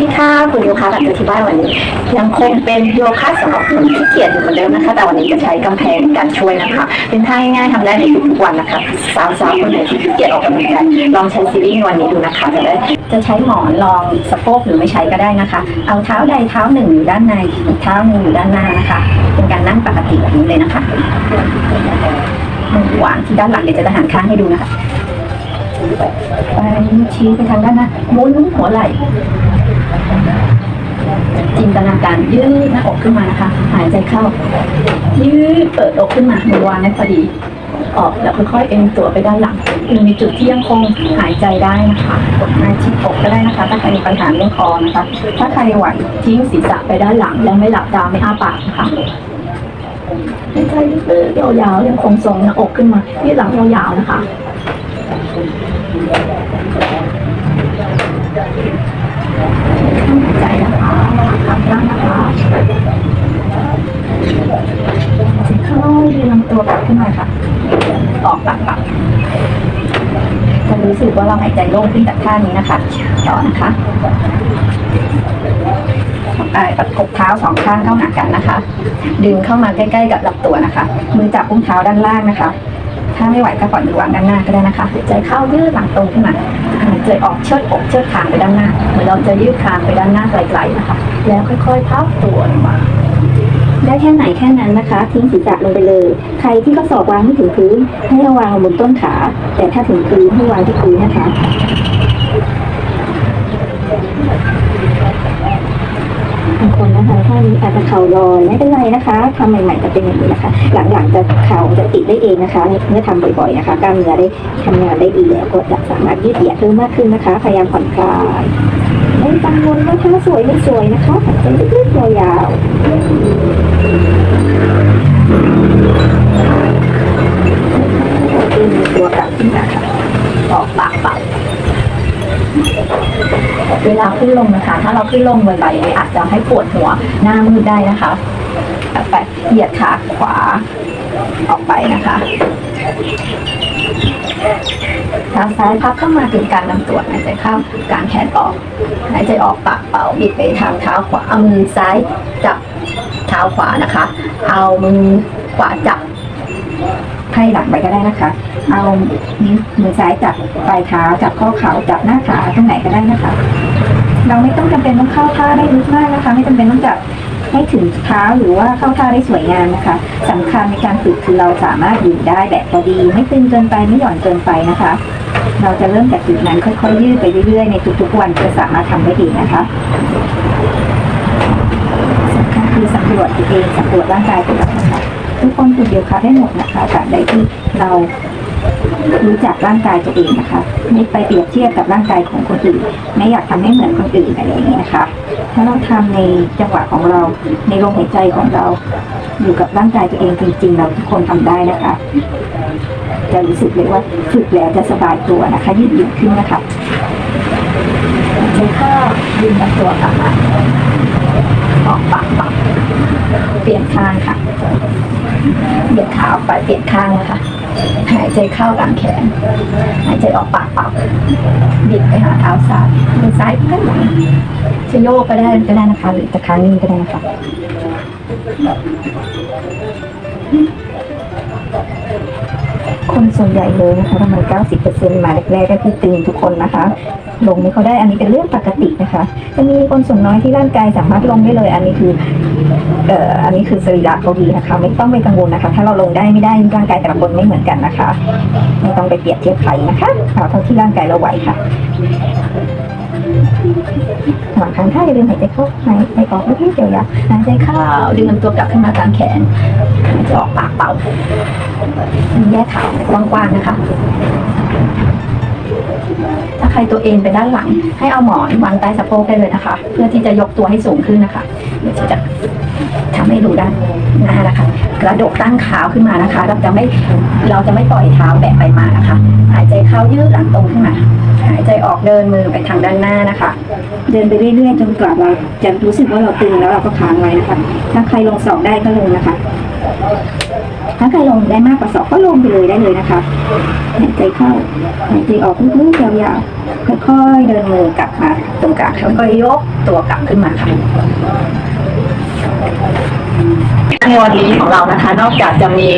ดีค่ะคุณโยคะแบบที่บ้านวันนี้ยังคงเป็นโยคะสำหรับคนที่เกียจอยู่เหมือนเดิมนะคะ แต่วันนี้จะใช้กำแพงในการช่วยนะคะ เป็นท่าง่ายๆทำได้ในทุกๆวันนะคะสาวๆคนไหนที่ขี้เกียจออกกำลังกายลองใช้ซีรีส์วันนี้ดูนะคะจะได้จะใช้หมอนรองสะโพกหรือไม่ใช้ก็ได้นะคะ เอาเท้าใดเท้าหนึ่งอยู่ด้านในอีกเท้าหนึ่งอยู่ด้านหน้านะคะ เป็นการนั่งปกติแบบนี้เลยนะคะมือวางที่ด้านหลังเดี๋ยวจะหันข้างให้ดูนะคะ ไปชี้ไปทางด้านหน้าหมุนหัวไหล่ จินตนาการยืดหน้าอกขึ้นมานะคะ หายใจเข้า ยืดเปิดอกขึ้นมามือวางให้พอดี ออกแล้วค่อยๆเอ็นตัวไปด้านหลังอยู่ในจุดที่ยังคงหายใจได้นะคะกดหน้าชิดอกก็ได้นะคะ ถ้าใครมีปัญหาเรื่องคอนะคะ ถ้าใครไหวทิ้งศีรษะไปด้านหลัง แล้วไม่หลับตาไม่อ้าปากนะคะหายใจลึกๆยาวๆยังคงทรงหน้าอกขึ้นมายืดหลังยาวๆนะคะ ใจนะคะขับร่างเข้าดีลำตัวกลับขึ้นมาค่ะออกปากปากจะรู้สึกว่าเราหายใจโล่งขึ้นจากท่านี้นะคะ ต่อนะคะไปประกบเท้าสองข้างเข้าหากันนะคะ ดึงเข้ามาใกล้ๆกับลำตัวนะคะ มือจับอุ้งเท้าด้านล่างนะคะ ถ้าไม่ไหวก็ปล่อยมือวางด้านหน้าก็ได้นะคะหายใจเข้ายืดหลังตรงขึ้นมาหายใจออกเชิดอกเชิดคางไปด้านหน้า เหมือนเราจะยืดคางไปด้านหน้าไกลๆนะคะ แล้วค่อยๆพับตัวลงมาได้แค่ไหนแค่นั้นนะคะ ทิ้งศีรษะลงไปเลย ใครที่ก็สอบวางไม่ถึงพื้น ให้ระวางบนต้นขา แต่ถ้าถึงพื้นให้วางที่พื้นนะคะ บางคนนะคะท่านี้อาจจะเข่าลอยไม่เป็นไรนะคะทำใหม่ๆจะเป็นอย่างนี้นะคะ หลังๆจะเข่าจะติดได้เองนะคะเมื่อทำบ่อยๆนะคะกล้ามเนื้อได้ทำงานได้ดีแล้วก็จะสามารถยืดเหยียดเพิ่มมากขึ้นนะคะ พยายามผ่อนคลายไม่กังวลว่าท่าสวยไม่สวยนะคะหายใจลึกๆยาวๆตัวกลับขึ้นมาค่ะออกปากเปล่า เวลาขึ้นลงนะคะ ถ้าเราขึ้นลงบ่อยๆอาจจะให้ปวดหัวหน้ามืดได้นะคะไปเหยียดขาขวาออกไปนะคะเท้าซ้ายพับเข้ามาถึงกลางลำตัวหายใจเข้ากลางแขนออกหายใจออกปากเป่าบิดไปทางเท้าขวาเอามือซ้ายจับเท้าขวานะคะ เอามือขวาจับให้หลังไปก็ได้นะคะ เอานิ้วมือซ้ายจับปลายเท้าจับข้อเข่าจับหน้าขาตรงไหนก็ได้นะคะ เราไม่ต้องจำเป็นต้องเข้าท่าได้ลึกมากนะคะ ไม่จำเป็นต้องจับให้ถึงเท้าหรือว่าเข้าท่าได้สวยงามนะคะสำคัญในการฝึกคือเราสามารถอยู่ได้แบบพอดี ไม่ตึงเกินไปไม่หย่อนเกินไปนะคะ เราจะเริ่มจากจุดนั้นค่อยๆยืดไปเรื่อยๆในทุกๆวันจะสามารถทำได้ดีนะคะสำคัญคือสำรวจตัวเองสำรวจร่างกายตัวเรานะคะทุกคนฝึกโยคะได้หมดนะคะแต่ใดที่เรา รู้จักร่างกายตัวเองนะคะไม่ไปเปรียบเทียบกับร่างกายของคนอื่น ไม่อยากทำให้เหมือนคนอื่นอะไรอย่างนี้นะคะ ถ้าเราทำในจังหวะของเราในลมหายใจของเราอยู่กับร่างกายตัวเองจริง ๆ เราทุกคนทำได้นะคะ จะรู้สึกเลยว่าฝึกแล้วจะสบายตัวนะคะยืดหยุ่นขึ้นนะคะใช้ข้าดึงลำตัวกลับมาออกปากเป่าเปลี่ยนข้างค่ะเหยียดขาออกไปเปลี่ยนข้างนะคะ หายใจเข้ากลางแขน หายใจออกปากเป่าบิดไปหาเท้าซ้ายมือซ้ายขึ้นหลังจะโยกก็ได้ก็ได้นะคะ หรือจะค้างนี่ก็ได้นะคะ คนส่วนใหญ่เลยนะคะประมาณ90%มาแรกๆก็คือตึงทุกคนนะคะ ลงไม่เขาได้อันนี้เป็นเรื่องปกตินะคะ จะมีคนส่วนน้อยที่ร่างกายสามารถลงได้เลย อันนี้คือเอ่ออันนี้คือสรีระเขาดีนะคะ ไม่ต้องไปกังวลนะคะ ถ้าเราลงได้ไม่ได้ร่างกายแต่ละคนไม่เหมือนกันนะคะ ไม่ต้องไปเปรียบเทียบใครนะคะเอาเท่าที่ร่างกายเราไหวค่ะ หว่างทางท่าอย่าลืมหายใจเข้าหายใจออกลึกๆยาวหายใจเข้าเข้าดึงลำตัวกลับขึ้นมากลางแขนหายใจออกปากเป่าแยกขากว้างๆนะคะ ถ้าใครตัวเองไปด้านหลัง ให้เอาหมอนวางใต้สะโพกได้เลยนะคะ เพื่อที่จะยกตัวให้สูงขึ้นนะคะเดี๋ยวจะ ทำให้ดูด้านหน้านะคะ กระดกตั้งขาขึ้นมานะคะ เราจะไม่เราจะไม่ปล่อยเท้าแบะไปมานะคะ หายใจเข้ายืดหลังตรงขึ้นมา หายใจออกเดินมือไปทางด้านหน้านะคะ เดินไปเรื่อยๆจนกว่าเราจะรู้สึกว่าเราตึงแล้วเราก็ค้างไว้นะคะ ถ้าใครลงสองได้ก็ลงนะคะ ถ้าใครลงได้มากกว่าสองก็ลงไปเลยได้เลยนะคะ หายใจเข้าหายใจออกลึกๆยาวๆค่อยๆเดินมือกลับมาตรงกลางแล้วก็ยกตัวกลับขึ้นมาค่ะ Thank you. ในวันนี้ของเรานะคะ นอกจากจะมี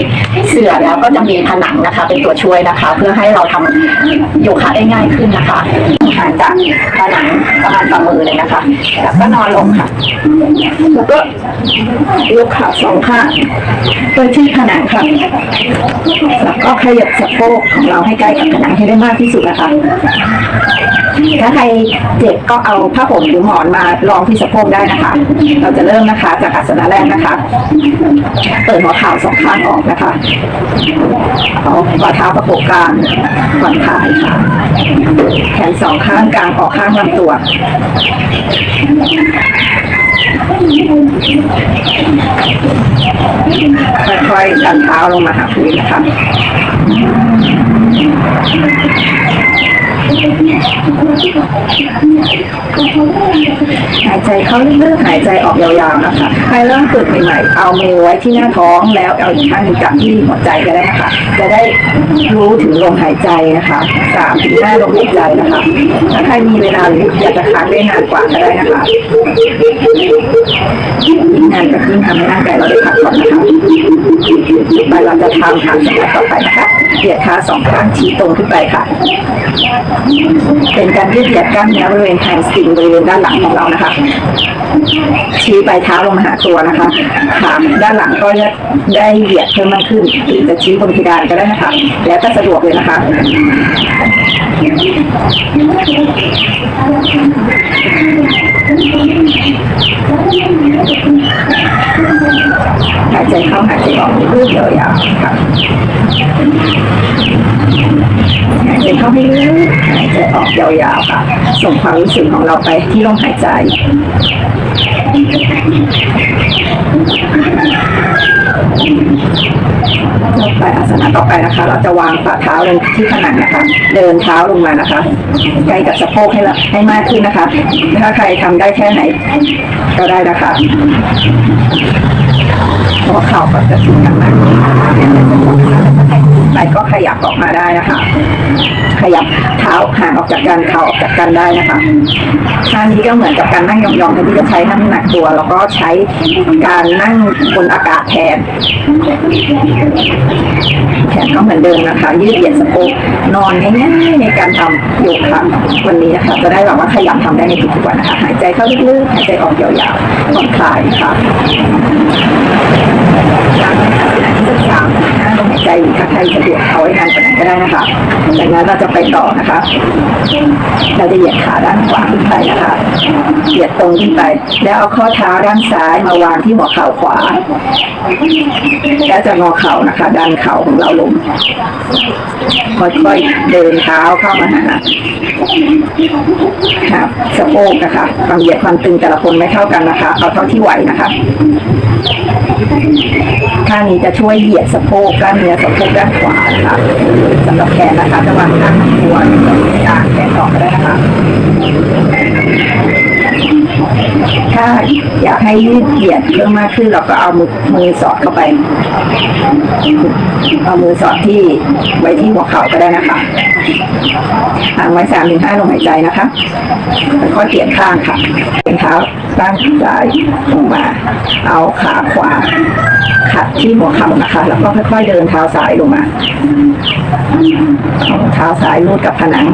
เสื่อแล้วก็จะมีผนังนะคะ เป็นตัวช่วยนะคะ เพื่อให้เราทำโยคะได้ง่ายขึ้นนะคะห่างจากผนังประมาณฝ่ามือเลยนะคะ แล้วก็นอนลงค่ะ แล้วก็ยกขาสองข้างโดยที่ผนังค่ะ แล้วก็ขยับสะโพกของเราให้ใกล้กับผนังให้ได้มากที่สุดนะคะถ้าใครเจ็บก็เอาผ้าห่มหรือหมอนมารองที่สะโพกได้นะคะ เราจะเริ่มนะคะจากอาสนะแรกนะคะเปิดหัวเข่าสองข้างออกนะคะ เอาฝ่าเท้าประกบกลางผ่อนคลายค่ะแขนสองข้างกลางออกข้างลำตัวค่อยๆดันเท้าลงมาหาพื้นนะคะ หายใจเข้าลึกๆหายใจออกยาวๆนะคะใครเริ่มฝึกใหม่ๆเอามือไว้ที่หน้าท้องแล้วเอาอีกข้างหนึ่งจับที่หัวใจก็ได้นะคะจะได้รู้ถึงลมหายใจนะคะสามถึงห้าลมหายใจนะคะถ้าใครมีเวลาหรืออยากจะค้างได้นานกว่าก็ได้นะคะยิ่งนานก็ยิ่งทำให้ร่างกายเราได้พักผ่อนนะคะไปเราจะทำทางสมัยต่อไปนะคะเหยียดขาสองข้างชี้ตรงขึ้นไปค่ะเป็นการยืดเหยียดกล้ามเนื้อบริเวณแฮมสตริงบริเวณด้านหลังของเรานะคะ ชี้ปลายเท้าลงมาหาตัวนะคะขาด้านหลังก็จะได้เหยียดเพิ่มมากขึ้นหรือจะชี้บนเพดานก็ได้นะคะ แล้วก็สะดวกเลยนะคะ หายใจเข้าหายใจออกรูปยาวๆค่ะหายใจเข้าให้ลึกหายใจออกยาวๆค่ะ ส่งความรู้สึกของเราไปที่ลมหายใจต่อไปอาสนะต่อไปนะคะ เราจะวางฝ่าเท้าลงที่ผนังนะคะ เดินเท้าลงมานะคะใกล้กับสะโพกให้ละให้มากขึ้นนะคะ ถ้าใครทำได้แค่ไหนก็ได้นะคะ หัวเข่าก็จะชุดกันมากไหนก็ขยับออกมาได้นะคะ ขยับเท้าห่างออกจากกันเข่าออกจากกันได้นะคะท่านี้ก็เหมือนกับการนั่งยองๆแต่ที่จะใช้น้ำหนักตัว แล้วก็ใช้การนั่งบนอากาศแทนแขนก็เหมือนเดิมนะคะ ยืดเหยียดสะโพกนอนง่ายๆในการทำโยคะวันนี้นะคะ จะได้แบบว่าขยับทำได้ในทุกๆวันนะคะ หายใจเข้าลึกๆหายใจออกยาวๆผ่อนคลายค่ะานก จากนั้นเราจะไปต่อนะคะ เราจะเหยียดขาด้านขวาขึ้นไปนะคะ เหยียดตรงขึ้นไป แล้วเอาข้อเท้าด้านซ้ายมาวางที่หัวเข่าขวา แล้วจะงอเข่านะคะ ดันเข่าของเราลง ค่อยๆเดินเท้าเข้ามาหาครับสะโพกนะคะ ความเหยียดความตึงแต่ละคนไม่เท่ากันนะคะ เอาเท่าที่ไหวนะคะท่านี้จะช่วยเหยียดสะโพกกล้ามเนื้อสะโพกด้านขวานะคะสำหรับแขนนะคะจะวางข้างตัวกลางแขนต่อก็ได้นะคะถ้าอยากให้ยืดเหยียดเพิ่มมากขึ้นเราก็เอามือมือสอดเข้าไป เอามือสอดที่ไว้ที่หัวเข่าก็ได้นะคะห่างไว้สามถึงห้าลมหายใจนะคะค่อยเปลี่ยนข้างค่ะเป็นเท้าด้านซ้ายลงมา เอาขาขวา ขัดที่หัวเข่านะคะ แล้วก็ค่อยๆเดินเท้าซ้ายลงมาเอาเท้าซ้ายลูดกับผนัง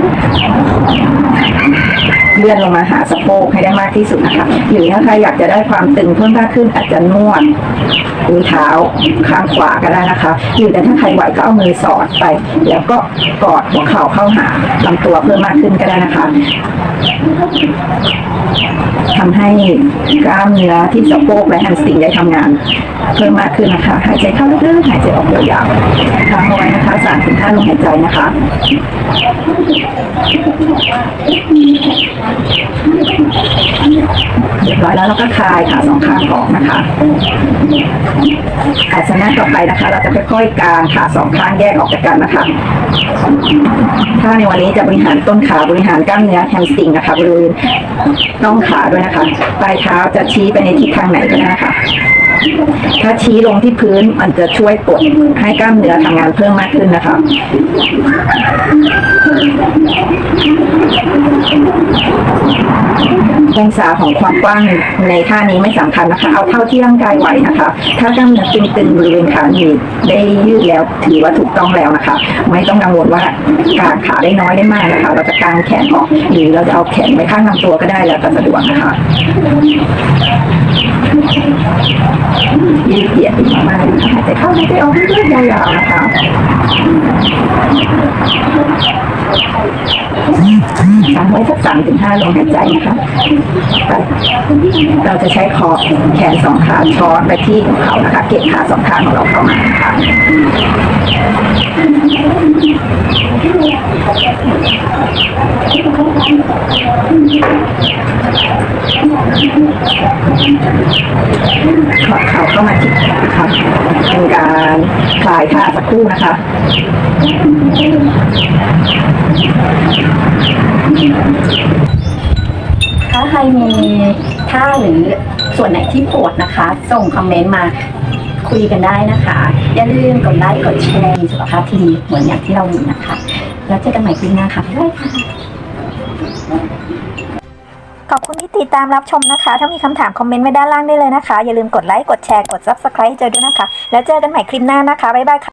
เลื่อนลงมาหาสะโพกให้ได้มากที่สุดนะคะ หรือถ้าใครอยากจะได้ความตึงเพิ่มมากขึ้นอาจจะนวดมือเท้าข้างขวาก็ได้นะคะ หรือแต่ถ้าใครไหวก็เอามือสอดไป แล้วก็กอดหัวเข่าเข้าหาลำตัวเพิ่มมากขึ้นก็ได้นะคะ ทำให้กล้ามเนื้อที่สะโพกและแฮมสตริงได้ทำงาน เพิ่มมากขึ้นนะคะ หายใจเข้าลึกๆหายใจออกยาวๆทำเอาไว้นะคะสามถึงห้าลมหายใจนะคะเรียบร้อยแล้วเราก็คลายขาสองข้างออกนะคะอาสนะต่อไปนะคะ เราจะค่อยๆกางขาสองข้างแยกออกจากกันนะคะถ้าในวันนี้จะบริหารต้นขาบริหารกล้ามเนื้อแฮมสตริงนะคะบริเวณน่องขาด้วยนะคะปลายเท้าจะชี้ไปในทิศทางไหนก็ได้ค่ะ ถ้าชี้ลงที่พื้นมันจะช่วยกดให้กล้ามเนื้อทำงานเพิ่มมากขึ้นนะคะ องศาของความกว้างในท่านี้ไม่สำคัญนะคะ เอาเท่าที่ร่างกายไหวนะคะ ถ้ากล้ามเนื้อตึงๆบริเวณขาหนีบได้ยืดแล้วถือว่าถูกต้องแล้วนะคะ ไม่ต้องกังวลว่ากาขาได้น้อยได้มากนะคะ เราจะกางแขนออกหรือเราจะเอาแขนไว้ข้างลำตัวก็ได้แล้วแต่สะดวกนะคะยืดเหยียดีมากๆนะคะหายใจเข้าหายใจออกเรื่อยๆยาวๆนะคะ ค้างไว้สักสามถึงห้าลมหายใจนะคะ เราจะใช้คอแขนสองขาช้อนไปที่ของเขานะคะ เก็บขาสองข้างของเราเข้ามาค่ะ สักครู่นะคะถ้าใครมีท่าหรือส่วนไหนที่ปวดนะคะ ส่งคอมเมนต์มาคุยกันได้นะคะ อย่าลืมกดไลค์กดแชร์มีสุขภาพที่ดีเหมือนอย่างที่เรามีนะคะ แล้วเจอกันใหม่คลิปหน้าค่ะบ๊ายบายค่ะขอบคุณที่ติดตามรับชมนะคะ ถ้ามีคำถามคอมเมนต์ไว้ด้านล่างได้เลยนะคะ อย่าลืมกดไลค์กดแชร์กด Subscribe เจอด้วยนะคะ แล้วเจอกันใหม่คลิปหน้านะคะบ๊ายบายค่ะ